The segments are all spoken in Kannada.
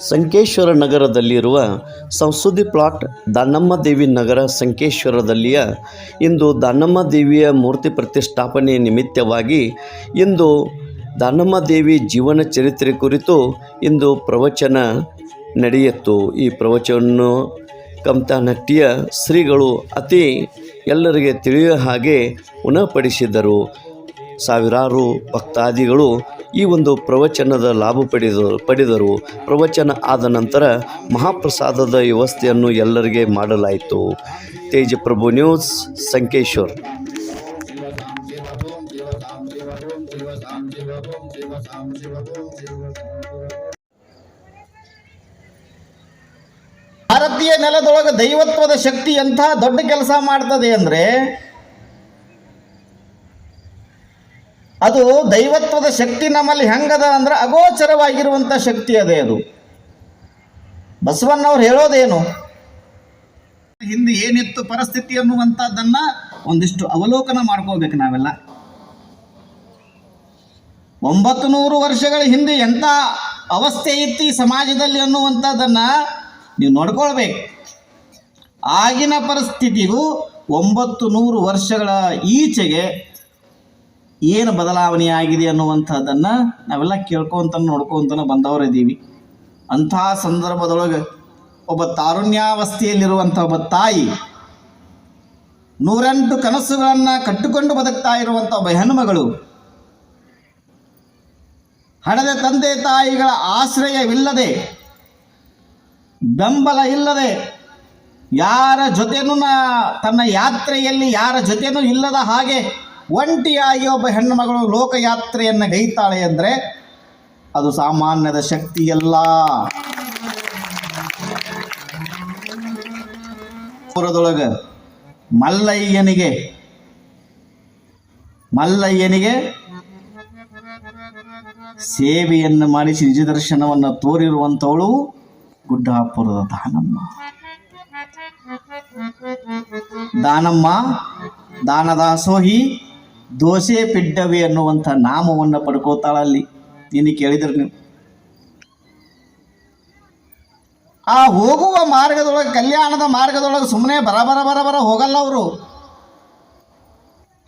ಸಂಕೇಶ್ವರ ನಗರದಲ್ಲಿರುವ ಸಂಸುದಿ ಪ್ಲಾಟ್ ದಾನಮ್ಮ ದೇವಿ ನಗರ ಸಂಕೇಶ್ವರದಲ್ಲಿಯ ಇಂದು ದಾನಮ್ಮ ದೇವಿಯ ಮೂರ್ತಿ ಪ್ರತಿಷ್ಠಾಪನೆ ನಿಮಿತ್ತವಾಗಿ ಇಂದು ದಾನಮ್ಮ ದೇವಿ ಜೀವನ ಚರಿತ್ರೆ ಕುರಿತು ಇಂದು ಪ್ರವಚನ ನಡೆಯಿತು. ಈ ಪ್ರವಚನವನ್ನು ಕಮ್ತಾನಟ್ಟಿಯ ಶ್ರೀಗಳು ಅತಿ ಎಲ್ಲರಿಗೆ ತಿಳಿಯುವ ಹಾಗೆ ಉಣಪಡಿಸಿದರು. ಸಾವಿರಾರು ಭಕ್ತಾದಿಗಳು ಈ ಒಂದು ಪ್ರವಚನದ ಲಾಭ ಪಡೆದರು ಪಡೆದರು. ಪ್ರವಚನ ಆದ ನಂತರ ಮಹಾಪ್ರಸಾದದ ವ್ಯವಸ್ಥೆಯನ್ನು ಎಲ್ಲರಿಗೆ ಮಾಡಲಾಯಿತು. ತೇಜಪ್ರಭು ನ್ಯೂಸ್, ಸಂಕೇಶ್ವರ್. ಭಾರತೀಯ ನೆಲದೊಳಗೆ ದೈವತ್ವದ ಶಕ್ತಿ ಎಂಥ ದೊಡ್ಡ ಕೆಲಸ ಮಾಡ್ತದೆ ಅಂದರೆ ಅದು ದೈವತ್ವದ ಶಕ್ತಿ ನಮ್ಮಲ್ಲಿ ಹೆಂಗದ ಅಂದ್ರೆ ಅಗೋಚರವಾಗಿರುವಂಥ ಶಕ್ತಿ ಅದೇ ಅದು. ಬಸವಣ್ಣವ್ರು ಹೇಳೋದೇನು? ಹಿಂದೆ ಏನಿತ್ತು ಪರಿಸ್ಥಿತಿ ಅನ್ನುವಂಥದ್ದನ್ನ ಒಂದಿಷ್ಟು ಅವಲೋಕನ ಮಾಡ್ಕೋಬೇಕು ನಾವೆಲ್ಲ. ಒಂಬತ್ತು ನೂರು ವರ್ಷಗಳ ಹಿಂದೆ ಎಂಥ ಅವಸ್ಥೆ ಇತ್ತು ಈ ಸಮಾಜದಲ್ಲಿ ಅನ್ನುವಂಥದ್ದನ್ನು ನೀವು ನೋಡ್ಕೊಳ್ಬೇಕು. ಆಗಿನ ಪರಿಸ್ಥಿತಿಗೂ ಒಂಬತ್ತು ನೂರು ವರ್ಷಗಳ ಈಚೆಗೆ ಏನು ಬದಲಾವಣೆ ಆಗಿದೆ ಅನ್ನುವಂಥದ್ದನ್ನು ನಾವೆಲ್ಲ ಕೇಳ್ಕೊತ ನೋಡ್ಕೊಂತ ಬಂದವರಿದ್ದೀವಿ. ಅಂಥ ಸಂದರ್ಭದೊಳಗೆ ಒಬ್ಬ ತಾರುಣ್ಯಾವಸ್ಥೆಯಲ್ಲಿರುವಂಥ ಒಬ್ಬ ತಾಯಿ ನೂರೆಂಟು ಕನಸುಗಳನ್ನು ಕಟ್ಟಿಕೊಂಡು ಬದುಕ್ತಾ ಇರುವಂಥ ಒಬ್ಬ ಹೆಣ್ಣುಮಗಳು ಹಣದ ತಂದೆ ತಾಯಿಗಳ ಆಶ್ರಯವಿಲ್ಲದೆ, ಬೆಂಬಲ ಇಲ್ಲದೆ, ಯಾರ ಜೊತೆನೂ ತನ್ನ ಯಾತ್ರೆಯಲ್ಲಿ ಯಾರ ಜೊತೆನೂ ಇಲ್ಲದ ಹಾಗೆ ಒಂಟಿಯಾಗಿ ಒಬ್ಬ ಹೆಣ್ಣು ಮಗಳು ಲೋಕಯಾತ್ರೆಯನ್ನು ಗೈತಾಳೆ ಅಂದರೆ ಅದು ಸಾಮಾನ್ಯದ ಶಕ್ತಿಯಲ್ಲ ಪುರದೊಳಗೆ ಮಲ್ಲಯ್ಯನಿಗೆ ಮಲ್ಲಯ್ಯನಿಗೆ ಸೇವೆಯನ್ನು ಮಾಡಿಸಿ ನಿಜ ದರ್ಶನವನ್ನು ತೋರಿರುವಂಥವಳು ಗುಡ್ಡಾಪುರದ ದಾನಮ್ಮ. ದಾನಮ್ಮ, ದಾನದಾಸೋಹಿ ದೋಸೆ ಪಿಡ್ಡವಿ ಅನ್ನುವಂಥ ನಾಮವನ್ನು ಪಡ್ಕೋತಾಳಲ್ಲಿ. ನೀನು ಕೇಳಿದ್ರಿ ನೀವು. ಆ ಹೋಗುವ ಮಾರ್ಗದೊಳಗೆ, ಕಲ್ಯಾಣದ ಮಾರ್ಗದೊಳಗೆ ಸುಮ್ಮನೆ ಬರ ಬರ ಬರ ಹೋಗಲ್ಲ ಅವರು.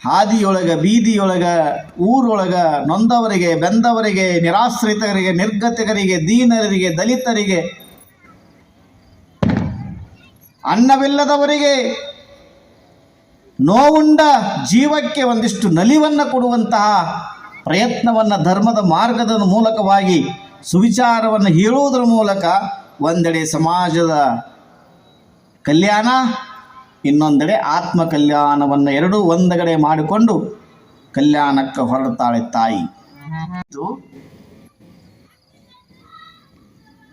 ಹಾದಿಯೊಳಗೆ, ಬೀದಿಯೊಳಗೆ, ಊರೊಳಗೆ, ನೊಂದವರಿಗೆ, ಬೆಂದವರಿಗೆ, ನಿರಾಶ್ರಿತರಿಗೆ, ನಿರ್ಗತಿಕರಿಗೆ, ದೀನರಿಗೆ, ದಲಿತರಿಗೆ, ಅನ್ನವಿಲ್ಲದವರಿಗೆ ನೋವುಂಡ ಜೀವಕ್ಕೆ ಒಂದಿಷ್ಟು ನಲಿವನ್ನು ಕೊಡುವಂತಹ ಪ್ರಯತ್ನವನ್ನು ಧರ್ಮದ ಮಾರ್ಗದ ಮೂಲಕವಾಗಿ ಸುವಿಚಾರವನ್ನು ಹೇಳುವುದರ ಮೂಲಕ ಒಂದೆಡೆ ಸಮಾಜದ ಕಲ್ಯಾಣ, ಇನ್ನೊಂದೆಡೆ ಆತ್ಮ ಕಲ್ಯಾಣವನ್ನು ಎರಡೂ ಒಂದಗಡೆ ಮಾಡಿಕೊಂಡು ಕಲ್ಯಾಣಕ್ಕೆ ಹೊರಡ್ತಾಳೆ ತಾಯಿ.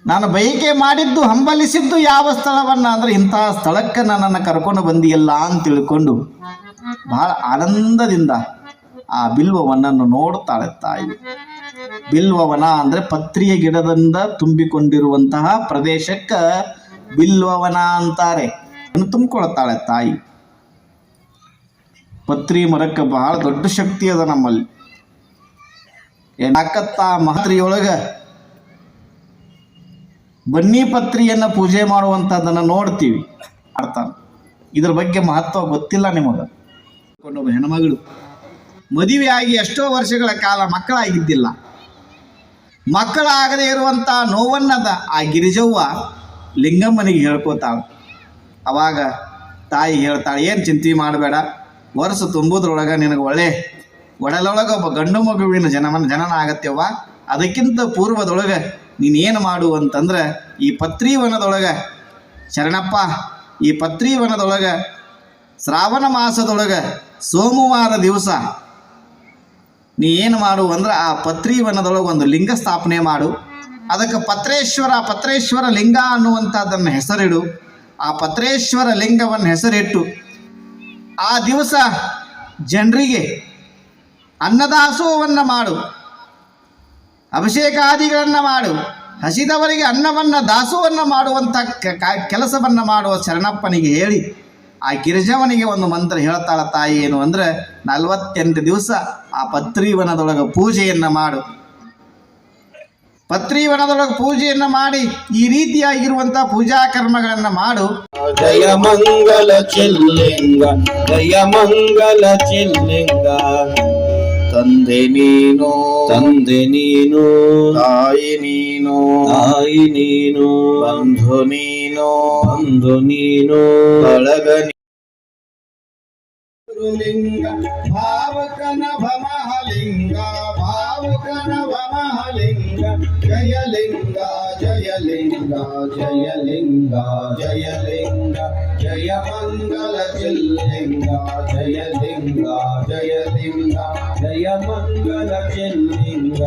ನಾನು ಬಯಕೆ ಮಾಡಿದ್ದು, ಹಂಬಲಿಸಿದ್ದು ಯಾವ ಸ್ಥಳವನ್ನು ಅಂದರೆ ಇಂತಹ ಸ್ಥಳಕ್ಕೆ ನನ್ನನ್ನು ಕರ್ಕೊಂಡು ಬಂದಿಯಲ್ಲ ಅಂತ ತಿಳ್ಕೊಂಡು ಬಹಳ ಆನಂದದಿಂದ ಆ ಬಿಲ್ವವನನ್ನು ನೋಡ್ತಾಳೆ ತಾಯಿ. ಬಿಲ್ವವನ ಅಂದರೆ ಪತ್ರಿಯ ಗಿಡದಿಂದ ತುಂಬಿಕೊಂಡಿರುವಂತಹ ಪ್ರದೇಶಕ್ಕೆ ಬಿಲ್ವವನ ಅಂತಾರೆ. ತುಂಬಿಕೊಳ್ತಾಳೆ ತಾಯಿ. ಪತ್ರಿ ಮರಕ್ಕೆ ಬಹಳ ದೊಡ್ಡ ಶಕ್ತಿ ಅದ ನಮ್ಮಲ್ಲಿ. ಏನಕ್ಕತ್ತ ಮಹತ್ರಿಯೊಳಗೆ ಬನ್ನಿ ಪತ್ರಿಯನ್ನು ಪೂಜೆ ಮಾಡುವಂಥದ್ದನ್ನು ನೋಡ್ತೀವಿ. ಅರ್ಥ. ಇದ್ರ ಬಗ್ಗೆ ಮಹತ್ವ ಗೊತ್ತಿಲ್ಲ ನಿಮಗೆ. ಒಬ್ಬ ಮದುವೆ ಆಗಿ ಎಷ್ಟೋ ವರ್ಷಗಳ ಕಾಲ ಮಕ್ಕಳಾಗಿದ್ದಿಲ್ಲ. ಮಕ್ಕಳಾಗದೇ ಇರುವಂಥ ನೋವನ್ನದ ಆ ಗಿರಿಜವ್ವ ಲಿಂಗಮ್ಮನಿಗೆ ಹೇಳ್ಕೋತಾಳೆ. ಅವಾಗ ತಾಯಿ ಹೇಳ್ತಾಳೆ, ಏನು ಚಿಂತೆ ಮಾಡಬೇಡ. ವರ್ಷ ತುಂಬುದ್ರೊಳಗೆ ನಿನಗೆ ಒಳ್ಳೆ ಒಡಲೊಳಗೆ ಒಬ್ಬ ಗಂಡು ಮಗುವಿನ ಜನಮನ ಜನನ ಆಗತ್ಯವ್ವ ಅದಕ್ಕಿಂತ ಪೂರ್ವದೊಳಗೆ ನೀನೇನು ಮಾಡು ಅಂತಂದ್ರೆ, ಈ ಪತ್ರಿವನದೊಳಗೆ, ಶರಣಪ್ಪ, ಈ ಪತ್ರಿವನದೊಳಗೆ, ಶ್ರಾವಣ ಮಾಸದೊಳಗೆ, ಸೋಮವಾರ ದಿವಸ ನೀ ಏನು ಮಾಡು ಅಂದ್ರೆ ಆ ಪತ್ರಿವನದೊಳಗೆ ಒಂದು ಲಿಂಗ ಸ್ಥಾಪನೆ ಮಾಡು. ಅದಕ್ಕೆ ಪತ್ರೇಶ್ವರ ಪತ್ರೇಶ್ವರ ಲಿಂಗ ಅನ್ನುವಂಥದ್ದನ್ನು ಹೆಸರಿಡು. ಆ ಪತ್ರೇಶ್ವರ ಲಿಂಗವನ್ನು ಹೆಸರಿಟ್ಟು, ಆ ದಿವಸ ಜನರಿಗೆ ಅನ್ನದಾಸೋಹವನ್ನು ಮಾಡು. ಅಭಿಷೇಕಾದಿಗಳನ್ನು ಮಾಡು. ಹಸಿದವರಿಗೆ ಅನ್ನವನ್ನು, ದಾಸುವನ್ನು ಮಾಡುವಂಥ ಕೆಲಸವನ್ನು ಮಾಡುವ ಶರಣಪ್ಪನಿಗೆ ಹೇಳಿ, ಆ ಗಿರಿಜವನಿಗೆ ಒಂದು ಮಂತ್ರ ಹೇಳ್ತಾಳ ತಾಯಿ ಏನು ಅಂದರೆ, ನಲವತ್ತೆಂಟು ದಿವಸ ಆ ಪತ್ರಿವನದೊಳಗೆ ಪೂಜೆಯನ್ನು ಮಾಡು. ಪತ್ರಿವನದೊಳಗೆ ಪೂಜೆಯನ್ನು ಮಾಡಿ, ಈ ರೀತಿಯಾಗಿರುವಂಥ ಪೂಜಾ ಕರ್ಮಗಳನ್ನು ಮಾಡು. ಜಯ ಮಂಗಲ ಚಿಲ್ಲಿಂಗ, ಜಯ ಮಂಗಲ ಚಿಲ್ಲಿಂಗ. ತಂದೆ ನೀನು ತಂದೆ ನೀನು ತಾಯಿ ನೀನು ತಾಯಿ ನೀನು ಬಂಧು ನೀನು ಬಂಧು ನೀನು ಬಳಗ ಲಿಂಗ ಭಾವಕನ ಭಮಹಲಿಂಗ ಭಾವಕನ ಭಮಹಲಿಂಗ ಜಯಲಿಂಗ ಜಯಲಿಂಗ ಜಯಲಿಂಗ ಜಯಲಿಂಗ ಜಯ ಮಂಗಲ ಚಿಲ್ಲಿಂಗ ಜಯಲಿಂಗ ಜಯಲಿಂಗ ಜಯ ಮಂಗಲ ಚಿಲ್ಲಿಂಗ